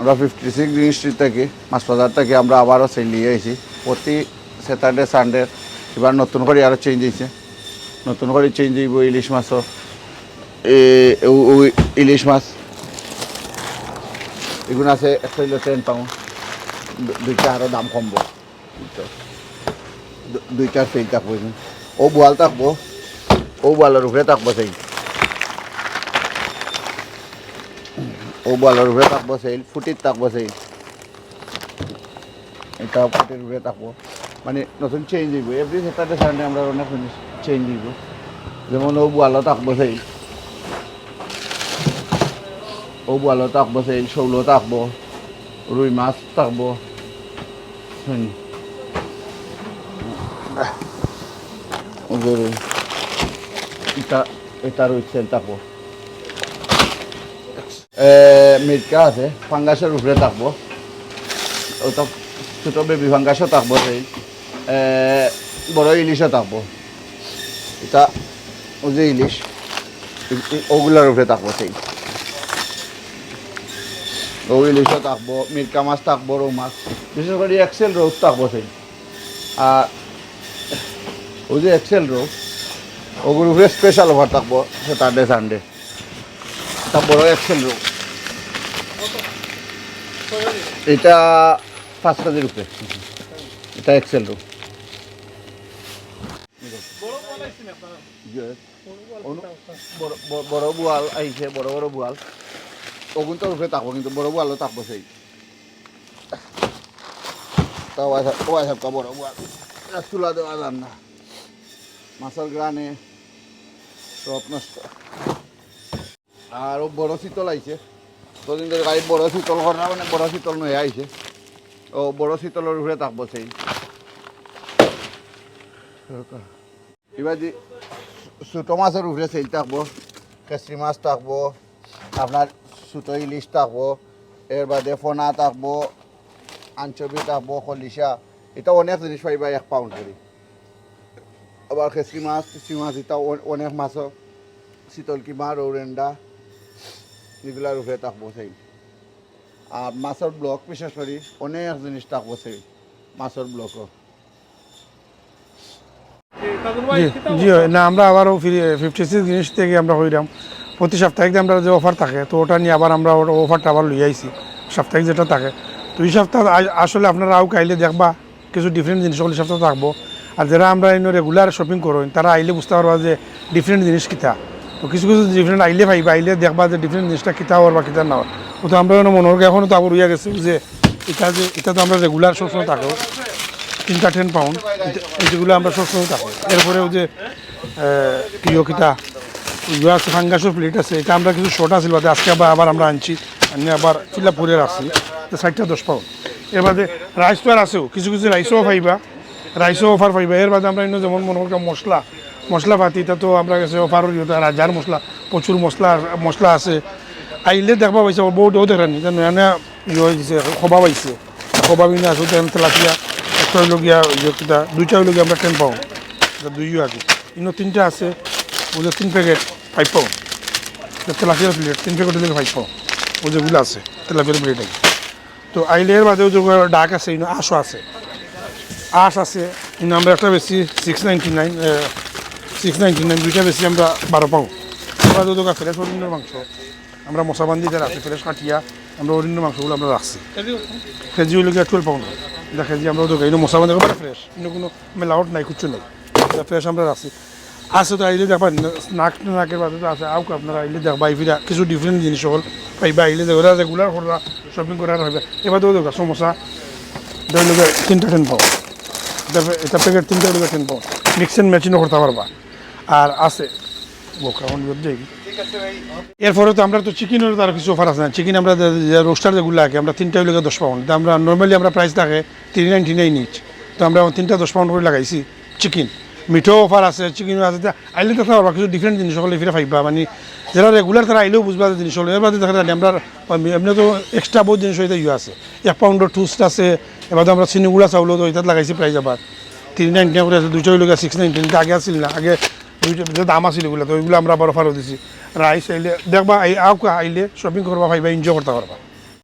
আমরা fifty six green street থেকে মাছ বাজার থেকে আমরা আবারও সেল নিয়ে আইছি প্রতি স্যাটারডে সানডে এবার নতুন করে আরও চেঞ্জ হয়েছে। নতুন করে চেঞ্জ হইব ইলিশ মাছও। ইলিশ মাছ। এগুলো আছে একটা হইল টেন পাউন্ড দুইটা আরও দাম কমবো। দুইটার সেল থাকব ও বোয়াল থাকব। ও বোয়ালের উপরে থাকব সেই ও বোয়ালের উপরে থাকব সেই ফুটির থাকব সেই এটা ফুটির উপরে থাকব মানে নতুন চেঞ্জ হইব এভরি স্যাটারডে সানডে আমরা অনেক চেঞ্জ হইব যেমন ও বোয়ালও থাকব সেই ও বোয়ালও থাকব সেই শৌলও থাকব রুই মাছ থাকব হুম। এটা এটা রয়েছে থাকব মিটকা আছে ফাঙ্গাসের উপরে থাকব। ওটা ছোটো বেবি ফাঙ্গাসও থাকব সেই। বড় ইলিশও থাকব। এটা ও যে ইলিশ ই- উপরে থাকব সেই। ও ইলিশও থাকব মিরকা মাছ থাকব, রৌ মাছ। বিশেষ করে এক্সেল রোজ থাকব সেই। আর ওই যে এক্সেল রো ওগুলো উপরে স্পেশাল অফার থাকব স্যাটারডে সানডে তা বড় এক্সেল রো এটা পাঁচ কেজির উপরে এটা এক্সেল রো বড় বোয়াল আইছে, বড় বড় বোয়াল ওগুন তো উপরে থাকব কিন্তু বড় বোয়ালও থাকব সেই তা ওয়াই সাহেব বড় বোয়াল তুলা দেওয়া যান না। মাছের গ্রানে সব নষ্ট। আর ও বড় শীতল আইছে তোদিন ধরে গাড়ি বড় শীতল করা মানে বড় শীতল নয় আইছে ও বড় শীতলের উপরে থাকব সেই এবার যে ছোটো মাছের উপরে সেই থাকব কেসরি মাছ থাকব আপনার ছোটো ইলিশ থাকব এর বাদে ফোনা থাকব আঞ্চবি থাকব খলিশা এটা অনেক জিনিস পাইবা এক পাউন্ড করে আবার খেসরি মাছ মাছ এটা অনেক মাছও শীতল কিমা রৌরেন্ডা এগুলার উপরে থাকব সেই আর মাছের ব্লক বিশেষ করে অনেক জিনিস থাকব সেই মাছের ব্লকও জি না, আমরা আবারও ফিফটি সিক্স জিনিস থেকে আমরা হইলাম প্রতি সাপ্তাহিক আমরা যে অফার থাকে, তো ওটা নিয়ে আবার আমরা অফারটা আবার লই আইছি। সাপ্তাহিক যেটা থাকে। তো এই সপ্তাহ আসলে আপনারা আও কাইলে দেখবা, কিছু ডিফারেন্ট জিনিস সপ্তাহ থাকব। আর যারা আমরা রেগুলার শপিং করেন তারা আইলে বুঝতে পারবা যে ডিফারেন্ট জিনিস কিতা। তো কিছু কিছু ডিফারেন্ট আইলে পাইবা আইলে দেখবা যে ডিফারেন্ট জিনিসটা কিতা হওয়ার বা কিতা না হওয়ার। ও তো আমরা মনোরকে এখনও তো আবার উইয়া গেছে যে এটা যে এটা তো আমরা রেগুলার সবসময় থাকো। তিনটা টেন পাউন্ড যেগুলো আমরা সবসময় থাকো। এরপরেও যে প্রিয় কিতা ইয়ে আছে প্লেট আছে। এটা আমরা কিছু শর্ট আছিল বাদে, আজকে আবার আবার আমরা আনছি। আনি আবার ফিল আপ করে রাখছি ষাটটা দশ পাউন্ড এর বাদে রাইস তো আর আছেও। কিছু কিছু রাইসও পাইবা। রাইসও অফার পাইবা। এর বাদে আমরা যেমন মনে করি মশলা। মশলা পাতি এটা তো আমরা কাছে অফার রাজার মশলা প্রচুর মশলা মশলা আছে। আইলে দেখবা পাইছে বহুত ও দেখানি নয়া নয়া ইয়ে হয়েছে খবা পাইছে। খবা বিনে আছো তেন তেলাপিয়া, একটা হইল গিয়া ইয়ে কিতা দুইটা হইল আমরা টেন এটা দুইও আছে ইনো তিনটা আছে বুঝে তিন প্যাকেট ফাইভ পাউন্ড তেলাপিয়ার প্লেট, তিন প্যাকেট হইলে ফাইভ পাউন্ড ও যেগুলো আছে তেলাপিয়ার প্লেট আছে তো আইলে এর বাদেও যে ডাক আছে, ইনো আশও আছে। আশ আছে, ইনো আমরা একটা বেশি six ninety nine six ninety nine দুইটা বেশি আমরা বারো পাউন্ড এবার তো ফ্রেশ অরিন্দ্র মাংস। আমরা মশাবান্দি যারা আছে ফ্রেশ কাটিয়া আমরা অরিন্দ্র মাংসগুলো আমরা রাখছি কেজি হইলে গিয়ে টুয়েলভ পাউন্ড এটা কেজি আমরা দোকান ইনো মশাবান্দি একেবারে ফ্রেশ ইনো কোনো মেলাওট নাই কিছু নেই। ফ্রেশ আমরা রাখছি আছে তো আইলে দেখবা নাক নাকের বাদে তো আছে। আউক আপনারা আইলে দেখবা আইফিরা কিছু ডিফারেন্ট জিনিস হল। পাইবা আইলে দেখবা রেগুলার করা শপিং করার হবে এবার তো দেখবা সমোসা ধরে তিনটা টেন পাউন্ড এটা এটা প্যাকেট তিনটা টেন পাউন্ড মিক্স অ্যান্ড ম্যাচিনও করতে পারবা আর আছে। এরপরে তো আমরা তো চিকেনের তার কিছু অফার আছে না। চিকেন আমরা রোস্টার যেগুলো লাগে আমরা তিনটা লোকে দশ পাউন্ড আমরা নর্মালি আমরা প্রাইস থাকে থ্রি নাইনটি নাইন ইচ তো আমরা তিনটা দশ পাউন্ড করে লাগাইছি চিকেন মিঠো অফার আছে চিকেনও আছে। তা আইলে দেখা পারবা কিছু ডিফারেন্ট জিনিস হলে ফিরে পাইবা। মানে যারা রেগুলার তারা আইলেও বুঝবা যে জিনিস হলো। এবার দেখা যায়, আমরা এমনি তো এক্সট্রা বহুত জিনিস হইতে ইয়ে আছে। এক পাউন্ডের টুস্ট আছে। এবার তো আমরা চিনিগুলা চাউলো তো এটাত লাগাইছি প্রাইস আবার থ্রি নাইনটি করে আছে দুইটা হইলে সিক্স নাইনটি আগে আসছিল না। আগে যে দাম আছিল ওইগুলো তো ওইগুলো আমরা আবার অফারও দিছি। রাইস আইলে দেখবা আই আউকা আইলে শপিং করবা, ভাইবা এনজয় করতে পারবা।